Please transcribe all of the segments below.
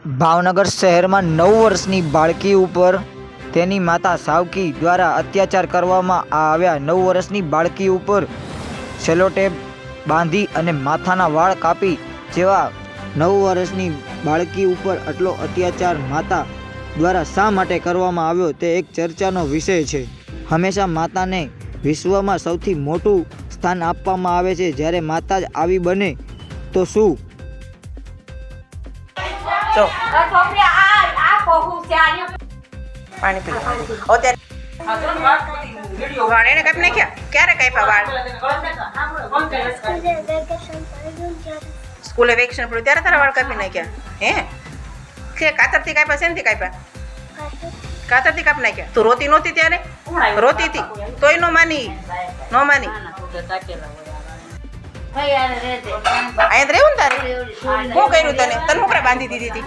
ભાવનગર શહેરમાં નવ વર્ષની બાળકી ઉપર તેની માતા સાવકી દ્વારા અત્યાચાર કરવામાં આવ્યા. નવ વર્ષની બાળકી ઉપર સેલોટેપ બાંધી અને માથાના વાળ કાપી જેવા નવ વર્ષની બાળકી ઉપર આટલો અત્યાચાર માતા દ્વારા શા માટે કરવામાં આવ્યો તે એક ચર્ચાનો વિષય છે. હંમેશા માતાને વિશ્વમાં સૌથી મોટું સ્થાન આપવામાં આવે છે. જ્યારે માતા જ આવી બને તો શું જો પાણી પી અત્યારે વાળ. એને કાપી નાખ્યા? ક્યારે કાપ્યા વાળ? સ્કૂલે વેકેશન પડ્યું ત્યારે તારા વાળ કાપી નાખ્યા? હે? કે કાતરથી કાપ્યા શેનથી કાપ્યા? કાતરથી કાપી નાખ્યા? તું રોતી નહોતી ત્યારે? રોતી હતી તોય નો માની. નો માની. અહીંયા જ રહેવું ને તારે? શું કર્યું તને? તને મોકરા બાંધી દીધી હતી?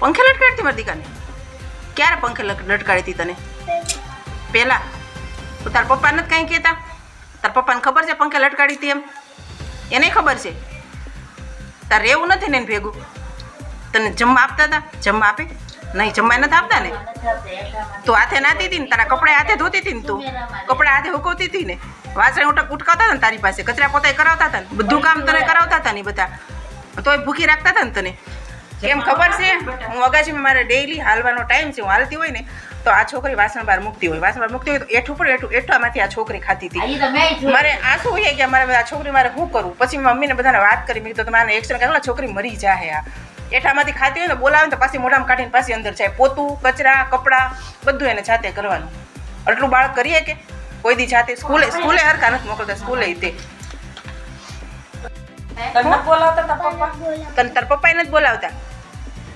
પંખા લટકાડતી મારી દીકાને? ક્યારે પંખે લટ- લટકાડી હતી તને? પહેલા? તો તાર પપ્પાને નથી કાંઈ કહેતા? તાર પપ્પાને ખબર છે પંખે લટકાડી હતી એમ? એને ખબર છે? તાર રહેવું નથી ને એને ભેગું? તને જમવા આપતા હતા જમવા આપે? નહીં, જમવા નથી આપતા ને? તું હાથે નાતી હતી ને, તારા કપડા હાથે ધોતી હતી ને તું? કપડા હાથે હુકવતી હતી ને? વાસણ ઉટક ઉટકાવતા હતા ને તારી પાસે? કચરા પોતે કરાવતા હતા ને? બધું કામ તને કરાવતા હતા ને બધા? તોય ભૂખી રાખતા હતા ને તને? કેમ ખબર છે? હું અગાશીમાં મારે ડેઈલી હાલવાનો ટાઈમ છે, હું હાલતી હોય ને તો આ છોકરી વાસણ બહાર મૂકતી હોય. વાસણ બહાર મૂકતી હોય તો એઠું પણ એઠું એઠામાંથી આ છોકરી ખાતી હતી. મારે આંસુ હોય કે મારે આ છોકરી મારે શું કરવું પછી મમ્મીને બધાને વાત કરી. મેં કીધું તમારે એક્શન કરેલા છોકરી મરી જાહે આ. એઠામાંથી ખાતી હોય ને બોલાવે તો પાછી મોઢામાં કાઢીને પાછી અંદર જાય. પોતું કચરા કપડાં બધું એને જાતે કરવાનું. આટલું બાળક કરીએ કે? કોઈ દી જાતે સ્કૂલે સ્કૂલે હરખા નથી મોકલતા સ્કૂલે તે. તને બોલાવતા તા પપ્પા? તને તાર પપ્પાએ નથી બોલાવતા.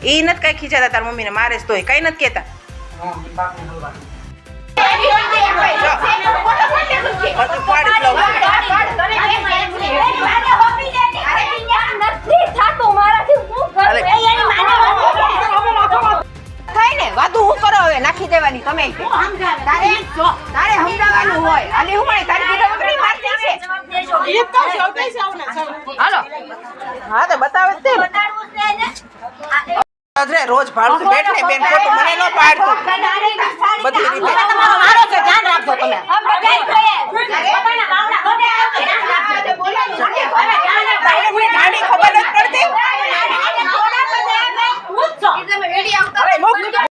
એ નથી કાંઈ ખીચાતા તાર મમ્મીને. મારે જ તોય. કાંઈ નથી કહેતા. નાખી દેવાની તમે. તારે તારે સમજાવવાનું હોય. અને હું પણ તારી દીકરી વગર મારતી છે. હાલો. હા તો બતાવે તે. નજરે રોજ ભાડું બેઠ ને બેન ખોટું મને ન પાડતો. બધી રીતે. તમારો મારો છે ધ્યાન રાખજો તમે.